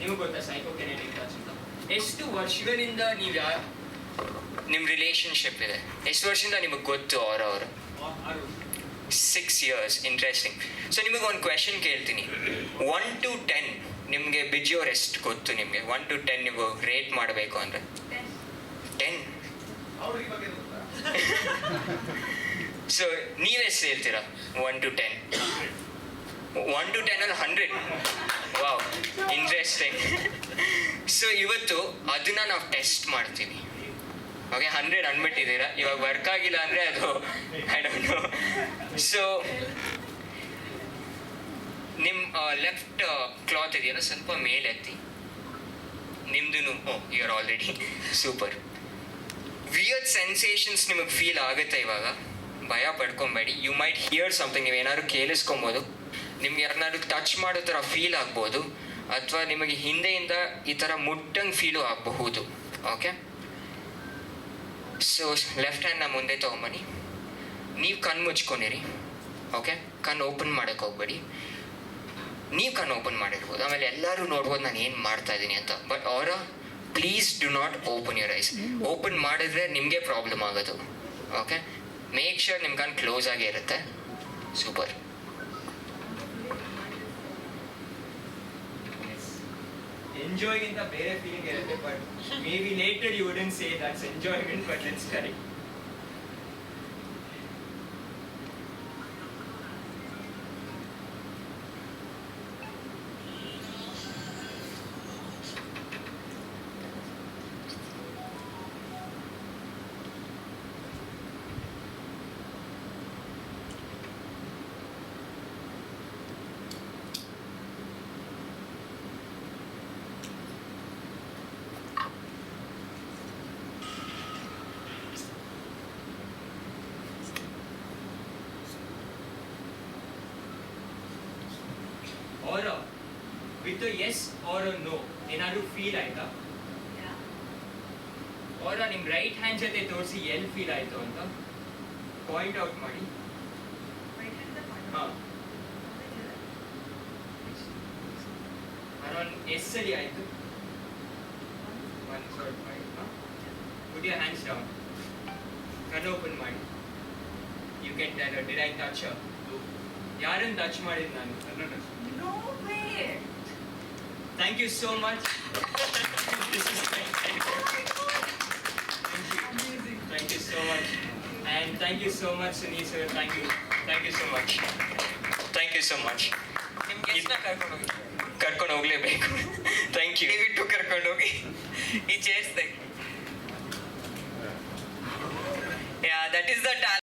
ನಿಮಗೆ ಗೊತ್ತಾ ಸೈಕೋಕೆನೆಟಿಕ್ ಟಚ್ ಅಂತ? ಎಷ್ಟು ವರ್ಷಗಳಿಂದ ನೀವು ಯಾ ನಿಮ್ಮ ರಿಲೇಶನ್ಶಿಪ್ ಇದೆ? ಎಷ್ಟು ವರ್ಷದಿಂದ ನಿಮಗೆ ಗೊತ್ತು ಅವ್ರ ಅವರು? ಆರು ಸಿಕ್ಸ್ ಇಯರ್ಸ್ ಇಂಟ್ರೆಸ್ಟಿಂಗ್ ಸೊ ನಿಮಗೆ ಒಂದು ಕ್ವೆಶನ್ ಕೇಳ್ತೀನಿ. ಒನ್ ಟು ಟೆನ್ ನಿಮಗೆ ಬಿಜಿಯೋರ್ ಎಷ್ಟು ಗೊತ್ತು ನಿಮಗೆ? ಒನ್ ಟು ಟೆನ್ ನೀವು ರೇಟ್ ಮಾಡಬೇಕು ಅಂದರೆ? ಟೆನ್ ಸೊ ನೀವೆಷ್ಟು ಹೇಳ್ತೀರಾ? One to ten one to ten ಅಲ್ಲಿ ಹಂಡ್ರೆಡ್ ಇಂಟ್ರೆಸ್ಟಿಂಗ್ ಸೊ ಇವತ್ತು ಅದನ್ನ ನಾವು ಟೆಸ್ಟ್ ಮಾಡ್ತೀವಿ ಓಕೆ ಹಂಡ್ರೆಡ್ ಅಂದ್ಬಿಟ್ಟಿದ್ದೀರಾ ಇವಾಗ ವರ್ಕ್ ಆಗಿಲ್ಲ ಅಂದ್ರೆ ಅದು ಐ ಡೋಂಟ್ ನೋ ಸೊ ನಿಮ್ಮ ಲೆಫ್ಟ್ ಕ್ಲಾತ್ ಇದೆಯಲ್ಲ, ಸ್ವಲ್ಪ ಮೇಲೆತ್ತಿ ನಿಮ್ದು ಓ you are already super weird sensations ನಿಮಗೆ ಫೀಲ್ ಆಗುತ್ತೆ ಇವಾಗ. ಭಯ ಪಡ್ಕೊಬೇಡಿ. ಯು ಮೈಟ್ ಹಿಯರ್ ಸಮಥಿಂಗ್ ನೀವು ಏನಾದ್ರು ಕೇಳಿಸ್ಕೊಬೋದು. ನಿಮ್ಗೆ ಯಾರನ್ನಾದ್ರು ಟಚ್ ಮಾಡೋ ಥರ ಫೀಲ್ ಆಗ್ಬೋದು. ಅಥವಾ ನಿಮಗೆ ಹಿಂದೆಯಿಂದ ಈ ಥರ ಮುಟ್ಟಂಗೆ ಫೀಲು ಆಗಬಹುದು. ಓಕೆ ಸೊ ಲೆಫ್ಟ್ ಹ್ಯಾಂಡ್ನ ಮುಂದೆ ತೊಗೊಂಬನ್ನಿ. ನೀವು ಕಣ್ಣು ಮುಚ್ಕೊಂಡಿರಿ. ಓಕೆ ಕಣ್ಣು ಓಪನ್ ಮಾಡೋಕ್ಕೆ ಹೋಗ್ಬೇಡಿ. ನೀವು ಕಣ್ಣು ಓಪನ್ ಮಾಡಿರ್ಬೋದು. ಆಮೇಲೆ ಎಲ್ಲರೂ ನೋಡ್ಬೋದು ನಾನು ಏನು ಮಾಡ್ತಾ ಇದ್ದೀನಿ ಅಂತ. ಬಟ್ ಅವರ please do not open your eyes open ಮಾಡಿದ್ರೆ ನಿಮಗೆ ಪ್ರಾಬ್ಲಮ್ ಆಗೋದು. ಓಕೆ ಮೇಕ್ ಶೋರ್ ನಿಮ್ಮ ಕಣ್ಣು ಕ್ಲೋಸ್ ಆಗೇ ಇರುತ್ತೆ. Super ಎಂಜಾಯ್ಗಿಂತ ಬೇರೆ ಫೀಲಿಂಗ್ ಇರುತ್ತೆ but may be later you wouldn't say that's enjoyment but it's correct With yes or no ಏನಾದ್ರು ಫೀಲ್ ಆಯ್ತಾ? ಅವರ ನಿಮ್ ರೈಟ್ ಹ್ಯಾಂಡ್ ಜೊತೆ ತೋರಿಸಿ ಎಲ್ಲಿ ಫೀಲ್ ಆಯ್ತು ಅಂತ? ಪಾಯಿಂಟ್ ಔಟ್ ಮಾಡಿ. ಹಾ. ಅರೌಂಡ್ ಎಸ್ ಸರಿ ಆಯ್ತು. ಒನ್ ಮಾಡಿ ಪುಟ್ ಹ್ಯಾಂಡ್ಸ್ ಡೌನ್ ಕಣ್ಣು ಓಪನ್ ಮಾಡಿ. You can tell did I touch ಯಾರನ್ನು ಟಚ್ ಮಾಡಿದ್ದು ನಾನು? No way! Thank you so much Amazing. Thank you so much and thank you so much Sunil sir thank you thank you so much thank you so much ನಿಮ್ಗೆ ಎಷ್ಟನ್ನ ಕರ್ಕೊಂಡು ಹೋಗಿ ಕರ್ಕೊಂಡು ಹೋಗ್ಲೇಬೇಕು thank you ದಯವಿಟ್ಟು ಕರ್ಕೊಂಡು ಹೋಗಿ ಈ chairs yeah that is the